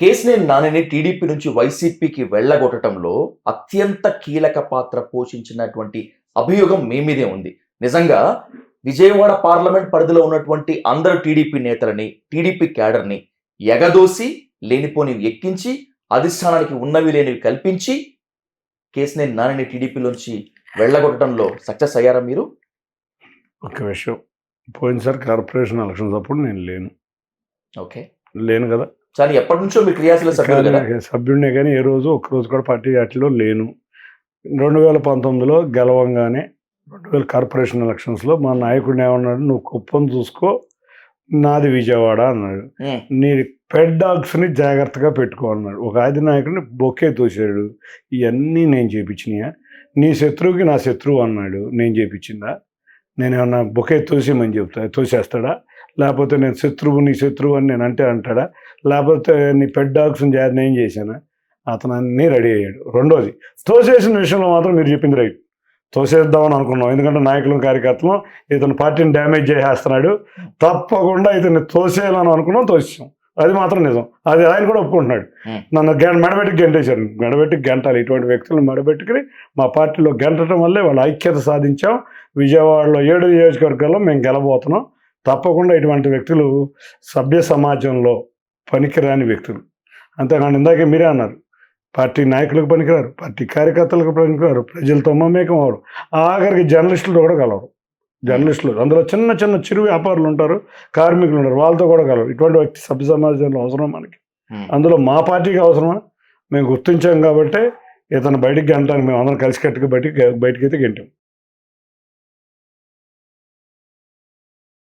కేసినేని నానిని టీడీపీ నుంచి వైసీపీకి వెళ్ళగొట్టడంలో అత్యంత కీలక పాత్ర పోషించినటువంటి అభియోగం మీ మీదే ఉంది. నిజంగా విజయవాడ పార్లమెంట్ పరిధిలో ఉన్నటువంటి అందరు టీడీపీ నేతలని టీడీపీ క్యాడర్ని ఎగదోసి లేనిపోని ఎక్కించి అధిష్టానానికి ఉన్నవి లేనివి కల్పించి కేసినేని నానిని టీడీపీలోంచి వెళ్ళగొట్టడంలో సక్సెస్ అయ్యారా మీరు? ఒక విషయం. పోయినసారి కార్పొరేషన్ ఎలక్షన్స్ అప్పుడు నేను లేను. ఓకే. లేను కదా. చాలా ఎప్పటి నుంచో మీ క్రియాశీల సభ్యులు సభ్యుడినే కానీ ఏ రోజు ఒక్క రోజు కూడా పార్టీ వాటిలో లేను. రెండు వేల పంతొమ్మిదిలో గెలవంగానే రెండు వేల కార్పొరేషన్ ఎలక్షన్స్లో మా నాయకుడిని ఏమన్నాడు? నువ్వు కుప్పం చూసుకో నాది విజయవాడ అన్నాడు. నీ పెడ్ డాగ్స్ని జాగ్రత్తగా పెట్టుకో అన్నాడు. ఒక ఆది నాయకుడిని బొక్కే తోసాడు. ఇవన్నీ నేను చేపించినాయా? నీ శత్రువుకి నా శత్రువు అన్నాడు. నేను చేపించిందా? నేను ఏమన్నా బొకే తోసేమని చెప్తా తోసేస్తాడా? లేకపోతే నేను శత్రువు నీ శత్రువు అని నేను అంటే అంటాడా? లేకపోతే నీ పెడ్ డాగ్స్ని జాగ్రత్త నేను చేశానా? అతను అన్నీ రెడీ అయ్యాడు. రెండోది తోసేసిన విషయంలో మాత్రం మీరు చెప్పింది రైట్. తోసేద్దామని అనుకున్నాం. ఎందుకంటే నాయకులు కార్యకర్తలు ఇతను పార్టీని డ్యామేజ్ చేసేస్తున్నాడు. తప్పకుండా ఇతన్ని తోసేయాలని అనుకున్నాం తోసేసాం. అది మాత్రం నిజం. అది ఆయన కూడా ఒప్పుకుంటున్నాడు. నన్ను గె మెడబెట్టి గెంటేశారు మెడబెట్టి గెంటాలి. ఇటువంటి వ్యక్తులను మెడబెట్టుకుని మా పార్టీలో గెంటడం వల్లే వాళ్ళ ఐక్యత సాధించాం. విజయవాడలో ఏడు నియోజకవర్గాల్లో మేము గెలబోతున్నాం. తప్పకుండా ఇటువంటి వ్యక్తులు సభ్య సమాజంలో పనికిరాని వ్యక్తులు. అంతేకాని ఇందాకే మీరే అన్నారు పార్టీ నాయకులకు పనికిరారు పార్టీ కార్యకర్తలకు పనికిరారు ప్రజలతో మమేకం అవరు ఆఖరికి జర్నలిస్టులు కూడా కలవరు. జర్నలిస్టులు అందులో చిన్న చిన్న చిరు వ్యాపారులు ఉంటారు కార్మికులు ఉంటారు వాళ్ళతో కూడా కలవరు. ఇటువంటి వ్యక్తి సభ్య సమాజంలో అవసరం మనకి. అందులో మా పార్టీకి అవసరమా? మేము గుర్తించాం కాబట్టి ఇతను బయటికి గంటానికి మేము అందరం కలిసి కట్టుకు బయటికి బయటికి అయితే గెంటాం.